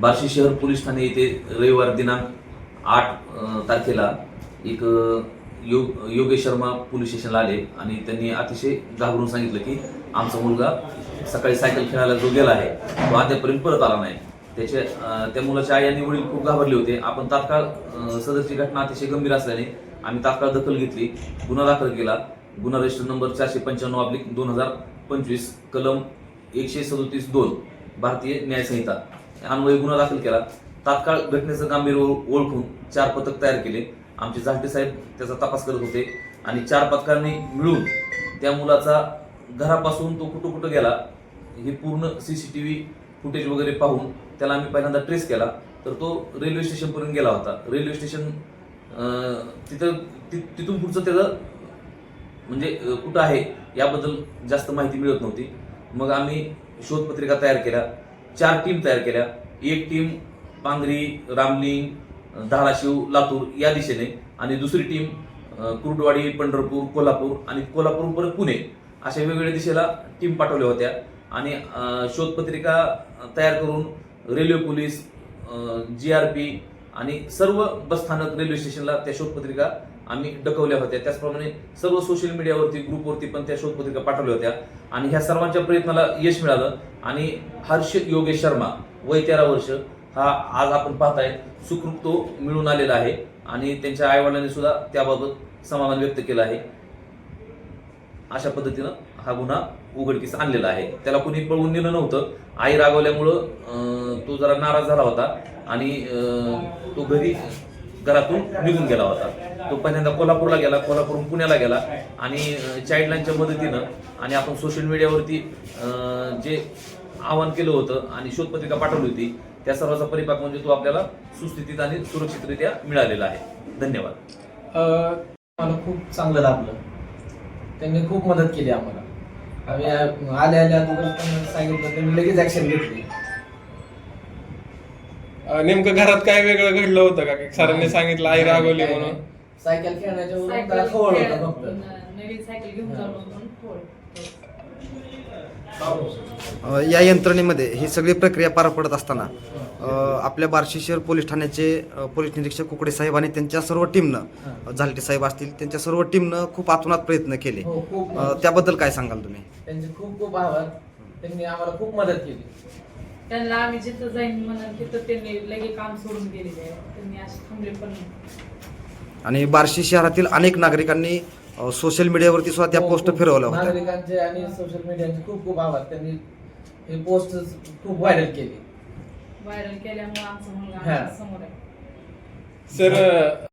बार्शी शहर पोलीस ठाणे येथे रविवार दिनांक आठ तारखेला एक योग योगेश शर्मा पोलीस स्टेशनला आले आणि त्यांनी अतिशय घाबरून सांगितलं की आमचा मुलगा सकाळी सायकल खेळायला जो गेला आहे तो अद्यापर्यंत परत आला नाही. त्याचे त्या मुलाच्या आई आणि वडील खूप घाबरले होते. आपण तात्काळ सदरची घटना अतिशय गंभीर असल्याने आम्ही तात्काळ दखल घेतली. गुन्हा दाखल केला. गुन्हा रजिस्टर नंबर चारशे पंच्याण्णव आपली दोन हजार पंचवीस कलम एकशे सदोतीस दोन भारतीय न्यायसंहिता. अन्वयी गुन्हा दाखल केला. तात्काळ घटनेचं गांभीर्य ओळखून चार पथक तयार केले. आमचे झाटे साहेब त्याचा तपास करत होते आणि चार पथकांनी मिळून त्या मुलाचा घरापासून तो कुठं कुठं गेला हे पूर्ण C C T V footage वगैरे पाहून त्याला आम्ही पहिल्यांदा ट्रेस केला. तर तो रेल्वे स्टेशनपर्यंत गेला होता. रेल्वे स्टेशन तिथं ति- तिथून पुढचं त्याचं म्हणजे कुठं आहे याबद्दल जास्त माहिती मिळत नव्हती. मग आम्ही शोधपत्रिका तयार केल्या. चार टीम तयार केल्या. एक टीम पांगरी रामलिंग धाराशिव लातूर या दिशेने आणि दुसरी टीम अं, कुर्डवाडी पंढरपूर कोल्हापूर आणि कोल्हापूर परत पुणे अशा वेगवेगळ्या दिशेला टीम पाठवल्या होत्या. आणि शोधपत्रिका तयार करून railway police G R P आणि सर्व बसस्थानक रेल्वे स्टेशनला त्या शोधपत्रिका आम्ही डकवल्या होत्या. त्याचप्रमाणे सर्व सोशल मीडियावरती ग्रुपवरती पण त्या शोधपत्रिका पाठवल्या होत्या. आणि ह्या सर्वांच्या प्रयत्नाला यश मिळालं. आणि हर्ष योगेश शर्मा वय तेरा वर्ष हा आज आपण पाहताय सुखरूप तो मिळून आलेला आहे. आणि त्यांच्या आईवडिलांनी सुद्धा त्याबाबत समाधान व्यक्त केलं आहे. अशा पद्धतीनं हा गुन्हा उघडकीस आणलेला आहे. त्याला कोणी पळवून नेलं नव्हतं. आई रागवल्यामुळं तो जरा नाराज झाला होता. आणि तो घरी घरातून निघून गेला होता. तो पहिल्यांदा कोल्हापूरला गेला कोल्हापूरहून पुण्याला गेला आणि चाइल्डलाईनच्या मदतीनं आणि आपण सोशल मीडियावरती जे आवाहन केलं होतं आणि शोधपत्रिका पाठवली होती त्या सर्वाचा परिपाक म्हणजे तो आपल्याला सुस्थितीत आणि सुरक्षितरित्या मिळालेला आहे. धन्यवाद. मला खूप चांगलं लाभलं त्यांनी खूप मदत केली आम्हाला. आम्ही आल्या आल्या सांगितलं त्यांनी लगेच ऍक्शन घेतली. नेमकं घरात काय वेगळं घडलं होतं का? की सरांनी सांगितलं आई रागवली म्हणून. सायकल खेळण्याच्या वरून सायकल त्याला खवळ खेळ- होता फक्त नवीन सायकल घेऊन जाऊन म्हणून फोड. अ, या यंत्रणेमध्ये ही सगळी प्रक्रिया पार पडत असताना अ, आपल्या बार्शी शहर पोलीस ठाण्याचे अ, पोलीस निरीक्षक कुकडे साहेब आणि त्यांच्या सर्व टीमनं झालटे साहेब असतील त्यांच्या सर्व टीमनं खूप आतुनात प्रयत्न केले. हो खूप. अ, त्याबद्दल काय सांगाल तुम्ही? त्यांचे खूप खूप आभार. त्यांनी आम्हाला खूप मदत केली. त्यांना आम्ही जिथं जाईन म्हणून तिथं त्यांनी लगे काम सोडून गेलेले आहे. त्यांनी असे थांबले पण नाही. आणि बार्शी शहरातील अनेक नागरिकांनी अ, सोशल मीडियावरती सुद्धा त्या हो, पोस्ट फिरवल्या होत्या. नागरिकांचे आणि सोशल मीडियाचे खूप खूप आभार. त्यांनी हे पोस्ट खूप व्हायरल केली. व्हायरल केल्यामुळे आमचा मुलगा हा. आमच्यासमोर आहे. सर